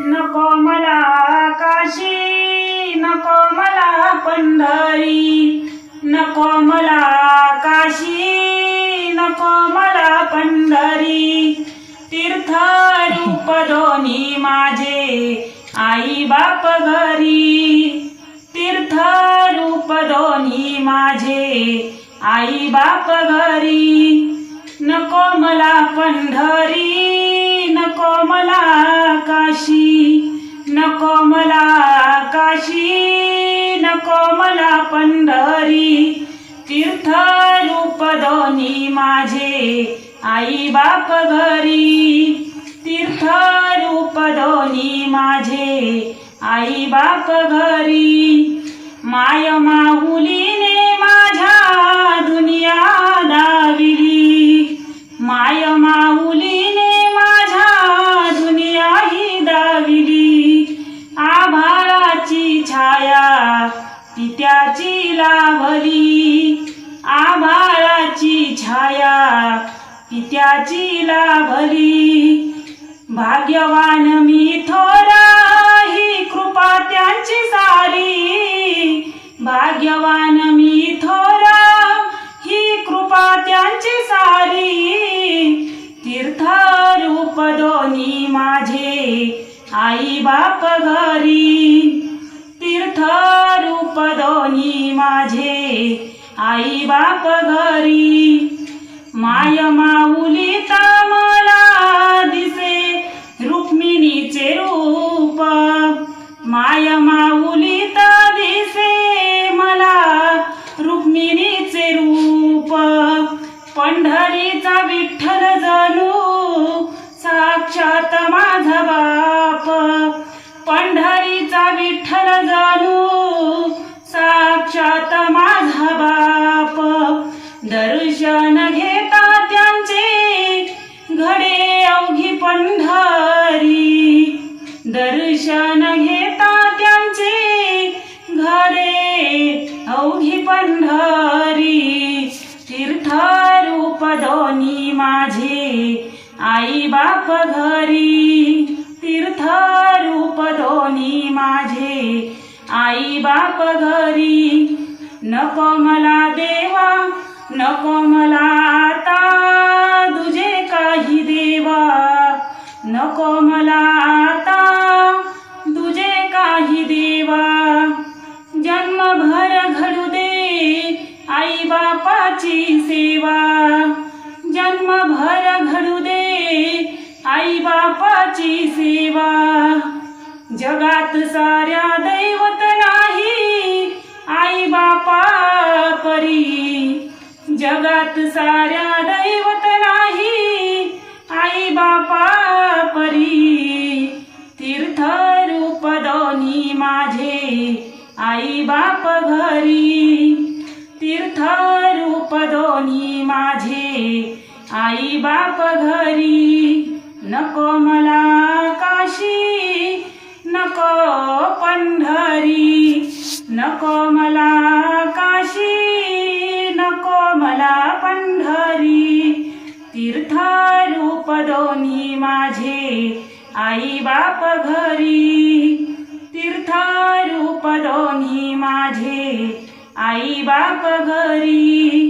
नको मला काशी नको मला पंढरी नको मला काशी नको मला पंढरी. तीर्थ रूप दोन्ही माझे आई बाप घरी. तीर्थ रूप दोन्ही माझे आई बाप घरी. नको मला पंढरी. काशी नको मला पंढरी. तीर्थ रूप दोन्ही माझे आई बाप घरी. तीर्थ रूप दोन्ही माझे आई बाप घरी. माय माऊलीने पित्याची लाभली आभाळाची छाया पित्याची लाभली भाग्यवान मी थोरा ही कृपा त्यांची सारी. भाग्यवान मी थोरा ही कृपा त्यांची सारी. तीर्थ रूप दोन्ही माझे आई बाप घरी. तीर्थ रूप दोन्ही माझे आई बाप घरी. माय माऊली मला दिसे रुक्मिणीचे रूप. माय माऊली दिसे मला रुक्मिणीचे रूप. पंढरीचा विठ्ठल जणू साक्षात माझा बाप. पंढरीचा विठ्ठल जाणू साक्षात माझा बाप. दर्शन घेता त्यांचे घडे अवघी पंढरी. दर्शन घेता त्यांचे घडे अवघी पंढरी. तीर्थ रूप दोन्ही माझे आई बाप घरी. आई बाप घरी. नको मला देवा नको मला आता. तुझे काही देवा नको मला आता. तुझे काही देवा जन्मभर घडू दे आई बापाची सेवा. जन्मभर घडू दे आई बापाची सेवा. जगात साऱ्या परी जगात साऱ्या दैवत नाही आई बापा परी. तीर्थ रूप दोन्ही माझे आई बाप घरी. तीर्थ रूप दोन्ही माझे आई बाप घरी. नको मला काशी नको पंढरी. नको मला मला पंढरी तीर्थ रूप दोन्ही माझे आई बाप घरी. तीर्थ रूप दोन्ही माझे आई बाप घरी.